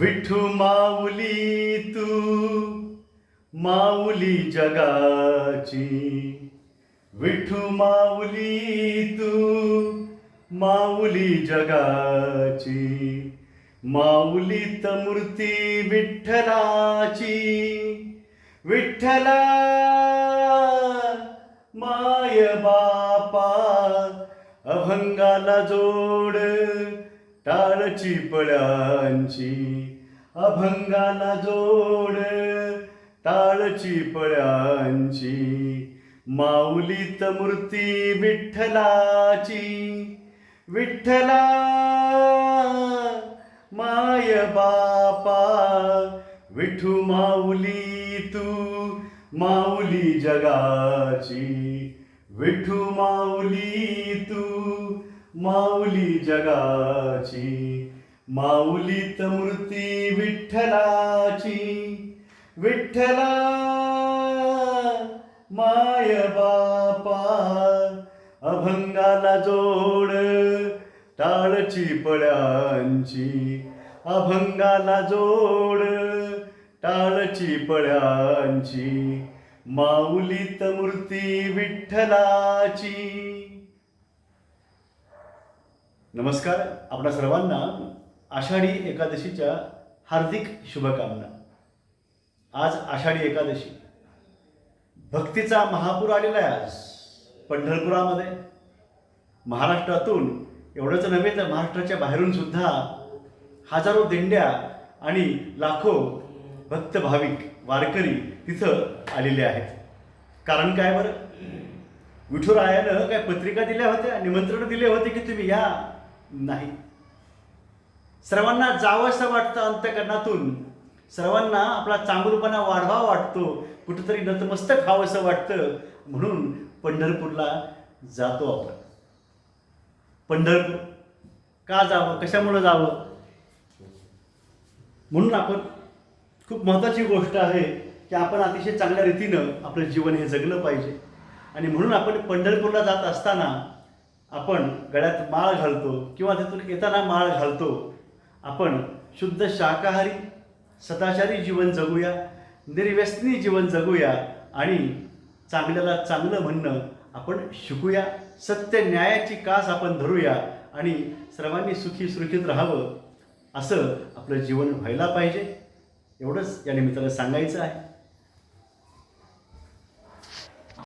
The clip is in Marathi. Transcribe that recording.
विठू माऊली तू माऊली जगाची. विठू माऊली तू माऊली जगाची. माऊलीत मूर्ती विठ्ठलाची. विठ्ठला माय बापा अभंगाला जोड. टाळ चिपळ्यांची अभंगाला जोड. टाळ चिपळ्यांची माऊलीत मूर्ती विठ्ठलाची. विठ्ठला माय बापा विठू माऊली तू माऊली जगाची. विठू माऊली तू माऊली जगाची माऊलीत मूर्ती विठ्ठलाची. विठ्ठला माय बापा अभंगाला जोड टाळची पळ्यांची. अभंगाला जोड टाळची पळ्यांची. माऊलीत मूर्ती विठ्ठलाची. नमस्कार आपणा सर्वांना आषाढी एकादशीच्या हार्दिक शुभकामना. आज आषाढी एकादशी. भक्तीचा महापूर आलेला आहे आज पंढरपुरामध्ये. महाराष्ट्रातून एवढंच नव्हे तर महाराष्ट्राच्या बाहेरून सुद्धा हजारो दिंड्या आणि लाखो भक्त भाविक वारकरी तिथं आलेले आहेत. कारण काय बरं? विठुरायानं काय पत्रिका दिल्या होत्या निमंत्रण दिले होते की तुम्ही या? नाही. सर्वांना जावंसं वाटतं अंतकरणातून. सर्वांना आपला चांगुलपणा वाढवा वाटतो. कुठंतरी नतमस्तक व्हावंसं वाटतं. म्हणून पंढरपूरला जातो आपण. पंढरपूर. का जावं? कशामुळं जावं? म्हणून आपण खूप महत्त्वाची गोष्ट आहे की आपण अतिशय चांगल्या रीतीनं आपलं जीवन हे जगलं पाहिजे. आणि म्हणून आपण पंढरपूरला जात असताना आपण गळ्यात माळ घालतो किंवा तिथून येताना माळ घालतो आपण शुद्ध शाकाहारी सदाचारी जीवन जगूया निर्व्यसनी जीवन जगूया आणि चांगल्याला चांगलं म्हणणं आपण शिकूया सत्य न्यायाची कास आपण धरूया आणि सर्वांनी सुखी सुरक्षित राहावं असं आपलं जीवन व्हायला पाहिजे. एवढंच या निमित्तानं सांगायचं आहे.